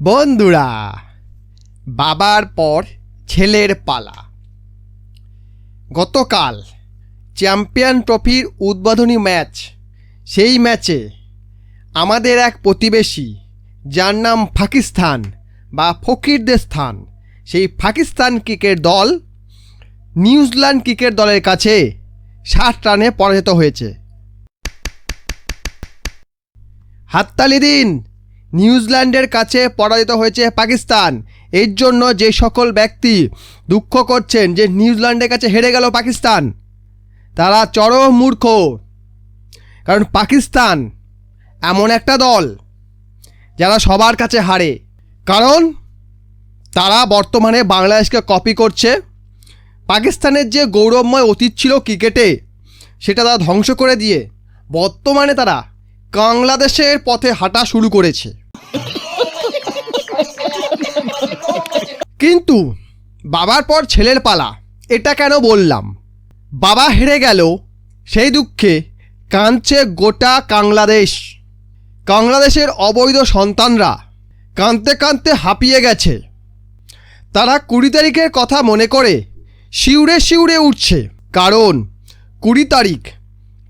বন্ধুরা, বাবার পর ছেলের পালা। গতকাল চ্যাম্পিয়ন ট্রফির উদ্বোধনী ম্যাচ, সেই ম্যাচে আমাদের এক প্রতিবেশী, যার নাম পাকিস্তান বা ফকিরদের স্থান, সেই পাকিস্তান ক্রিকেট দল নিউজিল্যান্ড ক্রিকেট দলের কাছে ষাট রানে পরাজিত হয়েছে। হাততালি দিন। নিউজিল্যান্ডের কাছে পরাজিত হয়েছে পাকিস্তান। এর জন্য যে সকল ব্যক্তি দুঃখ করছেন যে নিউজিল্যান্ডের কাছে হেরে গেল পাকিস্তান, তারা চরম মূর্খ। কারণ পাকিস্তান এমন একটা দল যারা সবার কাছে হারে। কারণ তারা বর্তমানে বাংলাদেশকে কপি করছে। পাকিস্তানের যে গৌরবময় অতীত ছিল ক্রিকেটে, সেটা তারা ধ্বংস করে দিয়ে বর্তমানে তারা বাংলাদেশের পথে হাঁটা শুরু করেছে। কিন্তু বাবার পর ছেলের পালা, এটা কেন বললাম? বাবা হেরে গেল, সেই দুঃখে কাঁদছে গোটা বাংলাদেশ। বাংলাদেশের অবৈধ সন্তানরা কাঁদতে কাঁদতে হাঁপিয়ে গেছে। তারা কুড়ি তারিখের কথা মনে করে শিউরে শিউরে উঠছে, কারণ কুড়ি তারিখ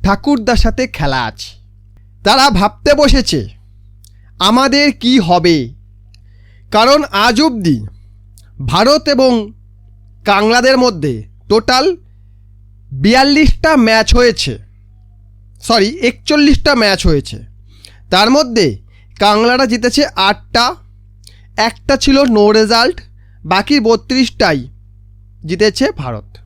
ঠাকুরদার সাথে খেলা আছে। তারা ভাবতে বসেছে, আমাদের কি হবে? কারণ আজ অবধি ভারত এবং কাংলাদের মধ্যে টোটাল বিয়াল্লিশটা ম্যাচ হয়েছে। সরি একচল্লিশটা ম্যাচ হয়েছে। তার মধ্যে কাংলারা জিতেছে আটটা, একটা ছিল নো রেজাল্ট বাকি বত্রিশটাই জিতেছে ভারত।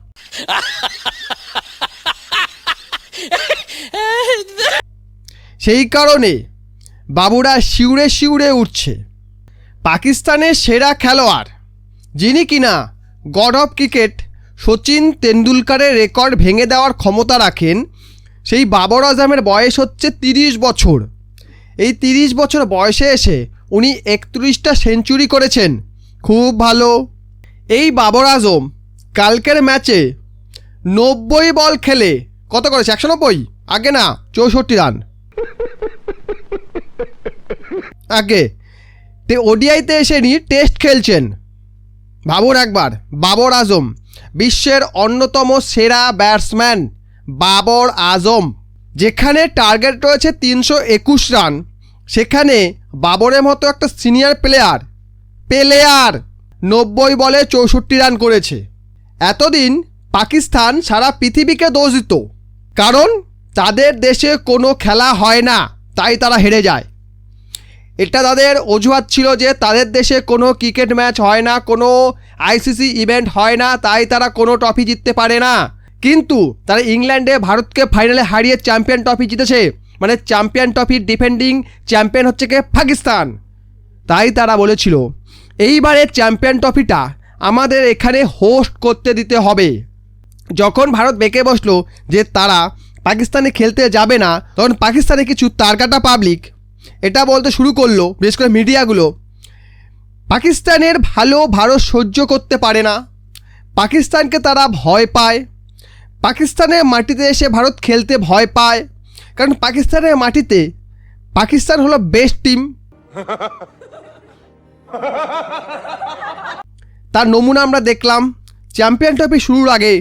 সেই কারণে বাবুরা শিউরে শিউরে উঠছে। পাকিস্তানের সেরা খেলোয়াড় যিনি কিনা গড অফ ক্রিকেট সচিন তেন্ডুলকারের রেকর্ড ভেঙে দেওয়ার ক্ষমতা রাখেন, সেই বাবর আজমের বয়স হচ্ছে তিরিশ বছর। এই তিরিশ বছর বয়সে এসে উনি একত্রিশটা সেঞ্চুরি করেছেন। খুব ভালো। এই বাবর আজম কালকের ম্যাচে নব্বই বল খেলে কত করেছে? একশো নব্বই? আগে না, চৌষট্টি রান। আগে। তে ওডিআইতে এসে নি টেস্ট খেলছেন। ভাবুন একবার, বাবর আজম, বিশ্বের অন্যতম সেরা ব্যাটসম্যান বাবর আজম। যেখানে টার্গেট রয়েছে তিনশো একুশ রান, সেখানে বাবরের মতো একটা সিনিয়র প্লেয়ার প্লেয়ার নব্বই বলে চৌষট্টি রান করেছে। এতদিন পাকিস্তান সারা পৃথিবীকে দোষ দিত কারণ তাদের দেশে কোনো খেলা হয় না, তাই তারা হেরে যায়। এটা তাদের অজুহাত ছিল যে তাদের দেশে কোনো ক্রিকেট ম্যাচ হয় না, কোনো আইসিসি ইভেন্ট হয় না, তাই তারা কোনো ট্রফি জিততে পারে না। কিন্তু তারা ইংল্যান্ডে ভারতকে ফাইনালে হারিয়ে চ্যাম্পিয়ন ট্রফি জিতেছে মানে চ্যাম্পিয়ন ট্রফির ডিফেন্ডিং চ্যাম্পিয়ন হচ্ছে কে? পাকিস্তান। তাই তারা বলেছিল এইবারের চ্যাম্পিয়ন ট্রফিটা আমাদের এখানে হোস্ট করতে দিতে হবে। যখন ভারত বেঁকে বসল যে তারা পাকিস্তানে খেলতে যাবে না, তখন পাকিস্তানে কিছু তারকাটা পাবলিক এটা বলতে শুরু করল, বিশেষ করে মিডিয়াগুলো। পাকিস্তানের ভালো ভারত সহ্য করতে পারে না। পাকিস্তানকে তারা ভয় পায়। পাকিস্তানের মাটিতে এসে ভারত খেলতে ভয় পায়। কারণ পাকিস্তানের মাটিতে পাকিস্তান হলো বেস্ট টিম তার নমুনা আমরা দেখলাম চ্যাম্পিয়ন ট্রফি শুরুর আগে।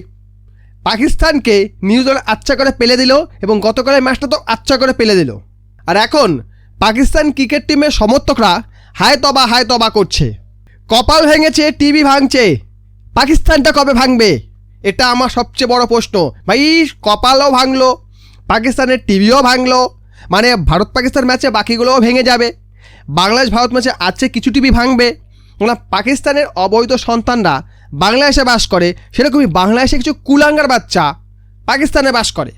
পাকিস্তানকে নিউজিল্যান্ড আচ্ছা করে পেলে দিল এবং গতকালের ম্যাচটা তো আচ্ছা করে পেলে দিল। আর এখন পাকিস্তান ক্রিকেট টিমের সমর্থকরা হায় তবা হায় তবা করছে। কপাল ভেঙেছে, টিভি ভাঙছে। পাকিস্তানটা কবে ভাঙবে? এটা আমার সবচেয়ে বড় প্রশ্ন। ভাই, কপালও ভাঙলো, পাকিস্তানের টিভিও ভাঙলো মানে ভারত পাকিস্তান ম্যাচে বাকিগুলোও ভেঙে যাবে। বাংলাদেশ ভারত ম্যাচে আছে কিছু টিভি ভাঙবে। না পাকিস্তানের অবৈধ সন্তানরা বাংলাদেশে বাস করে, সেরকমই বাংলাদেশে কিছু কুলাঙ্গার বাচ্চা পাকিস্তানে বাস করে।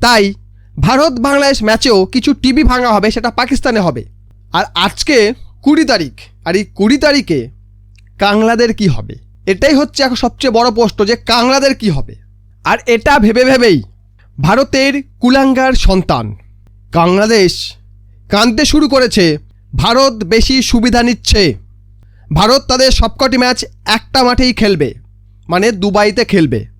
তাই ভারত বাংলাদেশ ম্যাচেও কিছু টিভি ভাঙা হবে, সেটা পাকিস্তানে হবে। আর আজকে কুড়ি তারিখ, আর এই কুড়ি তারিখে কাংলাদের কি হবে? এটাই হচ্ছে এখন সবচেয়ে বড় প্রশ্ন যে কাংলাদের কি হবে? আর এটা ভেবে ভেবেই ভারতের কুলাঙ্গার সন্তান বাংলাদেশ কাঁদতে শুরু করেছে, ভারত বেশি সুবিধা নিচ্ছে। ভারত তাদের সবকটি ম্যাচ একটা মাঠেই খেলবে মানে দুবাইতে খেলবে।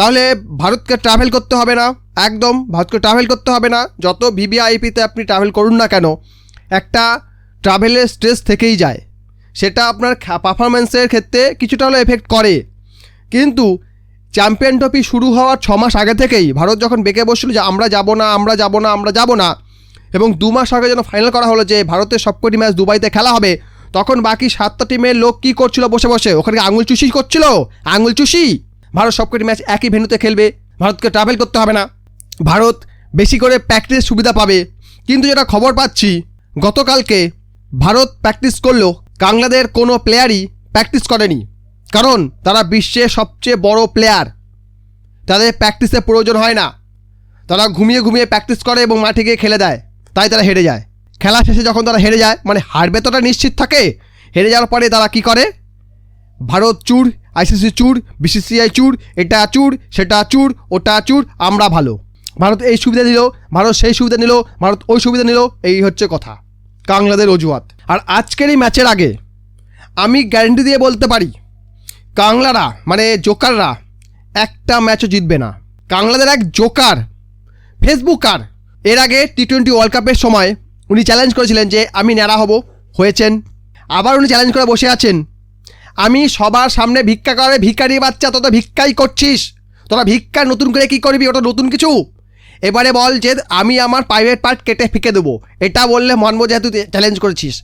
তাহলে ভারতকে ট্রাভেল করতে হবে না। একদম, ভারতকে ট্রাভেল করতে হবে না। যত ভিভিআইপিতে আপনি ট্রাভেল করুন না কেন, একটা ট্রাভেলের স্ট্রেস থেকেই যায়। সেটা আপনার পারফরমেন্সের ক্ষেত্রে কিছুটা হলেও এফেক্ট করে। কিন্তু চ্যাম্পিয়ন ট্রফি শুরু হওয়ার ছ মাস আগে থেকেই ভারত যখন বেঁকে বসছিল যে আমরা যাব না, আমরা যাব না, আমরা যাব না, এবং দু মাস আগে যেন ফাইনাল করা হলো যে ভারতের সবকটি ম্যাচ দুবাইতে খেলা হবে, তখন বাকি সাতটা টিমের লোক কী করছিল বসে বসে? ওখানে আঙুল চুষি করছিল? আঙুল চুষি? ভারত সবকটি ম্যাচ একই ভেন্যুতে খেলবে। ভারতকে ট্রাভেল করতে হবে না। ভারত বেশি করে প্র্যাকটিস সুবিধা পাবে। কিন্তু যেটা খবর পাচ্ছি, গতকালকে ভারত প্র্যাকটিস করলেও কাংলাদের কোনো প্লেয়ারই প্র্যাকটিস করেনি। কারণ তারা বিশ্বের সবচেয়ে বড় প্লেয়ার তাদের প্র্যাকটিসের প্রয়োজন হয় না। তারা ঘুমিয়ে ঘুমিয়ে প্র্যাকটিস করে এবং মাঠে গিয়ে খেলে দেয়। তাই তারা হেরে যায়। খেলা শেষে যখন তারা হেরে যায় মানে হারবে তো তারা নিশ্চিত থাকে। হেরে যাওয়ার পরে তারা কি করে? ভারত চুর আইসিসি চুর বিসিসিআই চুর এটা চুর সেটা চুর ওটা চুর আমরা ভালো। ভারত এই সুবিধা নিল, ভারত সেই সুবিধা নিল, ভারত ওই সুবিধা নিল, এই হচ্ছে কথা। কাংলাদের অজুহাত। আর আজকের এই ম্যাচের আগে আমি গ্যারেন্টি দিয়ে বলতে পারি, কাংলারা মানে জোকাররা একটা ম্যাচও জিতবে না। কাংলাদের এক জোকার ফেসবুকার, এর আগে টি টোয়েন্টি ওয়ার্ল্ড কাপের সময় উনি চ্যালেঞ্জ করেছিলেন যে, আমি ন্যাড়া হব, হয়েছেন। আবার উনি চ্যালেঞ্জ করে বসে আছেন আমি সবার সামনে ভিক্ষা করে ভিক্ষারি বাচ্চা, তোরা ভিক্ষাই করছিস। তোরা ভিক্ষা নতুন করে কি করবি? ওটা নতুন কিছু? এবারে বল যে আমি আমার প্রাইভেট পার্ট কেটে ফিকে দেবো। এটা বললে মানবো যেহেতু চ্যালেঞ্জ করেছিস।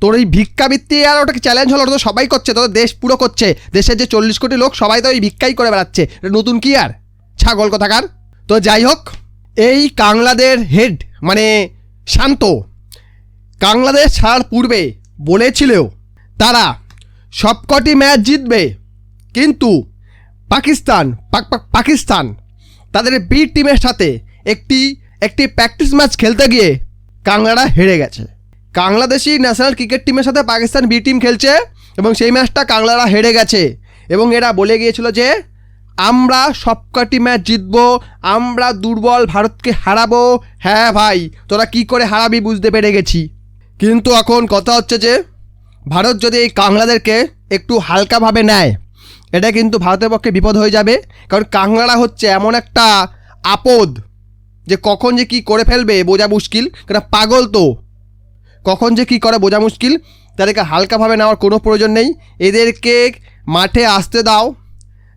তোর এই ভিক্ষাবৃত্তি আর ওটাকে চ্যালেঞ্জ হলো, ওটা তো সবাই করছে, তোদের দেশ পুরো করছে। দেশের যে চল্লিশ কোটি লোক, সবাই তো ওই ভিক্ষাই করে বেড়াচ্ছে। এটা নতুন কি আর? ছাগল কথাকার? তো যাই হোক, এই কাংলাদের হেড মানে শান্ত। কাংলাদেশ ছাড়ার পূর্বে বলেছিল তারা সবকটি ম্যাচ জিতবে। কিন্তু পাকিস্তান, পাক- পাক- পাকিস্তান তাদের বি টিমের সাথে একটি একটি প্র্যাকটিস ম্যাচ খেলতে গিয়ে কাংলারা হেরে গেছে। বাংলাদেশি ন্যাশনাল ক্রিকেট টিমের সাথে পাকিস্তান বি টিম খেলছে এবং সেই ম্যাচটা কাংলারা হেরে গেছে। এবং এরা বলে গিয়েছিল যে, আমরা সবকটি ম্যাচ জিতবো, আমরা দুর্বল ভারতকে হারাবো। হ্যাঁ ভাই, তোরা কি করে হারাবি বুঝতে পেরে গেছি। কিন্তু এখন কথা হচ্ছে যে ভারত যদি এই কাংলাদেরকে একটু হালকাভাবে নেয়, এটা কিন্তু ভারতের পক্ষে বিপদ হয়ে যাবে। কারণ কাংলারা হচ্ছে এমন একটা আপদ যে কখন যে কি করে ফেলবে বোঝা মুশকিল। কারণ পাগল তো। কখন যে কি করে বোঝা মুশকিল। তাদেরকে হালকাভাবে নেওয়ার কোনো প্রয়োজন নেই। এদেরকে মাঠে আসতে দাও,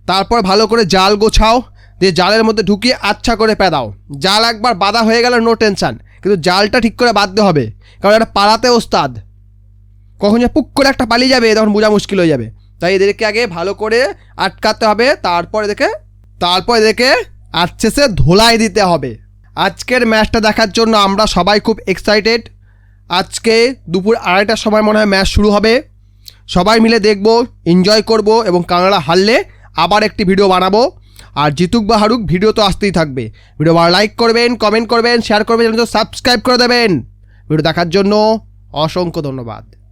তারপর ভালো করে জাল গোছাও, দিয়ে জালের মধ্যে ঢুকিয়ে আচ্ছা করে পেদাও। জাল একবার বাঁধা হয়ে গেলে নো টেনশান কিন্তু জালটা ঠিক করে বাঁধতে হবে। কারণ এটা পালাতে ওস্তাদ। কখন যে পুক করে একটা পালিয়ে যাবে, তখন বোঝা মুশকিল হয়ে যাবে। তাই এদেরকে আগে ভালো করে আটকাতে হবে, তারপর এদেরকে তারপর এদেরকে আচ্ছেসে ধোলাই দিতে হবে। আজকের ম্যাচটা দেখার জন্য আমরা সবাই খুব এক্সাইটেড আজকে দুপুর আড়াইটার সময় মনে হয় ম্যাচ শুরু হবে। সবাই মিলে দেখব এনজয় করব এবং কানাডা হারলে আবার একটি ভিডিও বানাবো। আর জিতুক বা হারুক ভিডিও তো আসতেই থাকবে। ভিডিও লাইক করবেন কমেন্ট করবেন শেয়ার করবেন সাবস্ক্রাইব করে দেবেন। ভিডিও দেখার জন্য অসংখ্য ধন্যবাদ।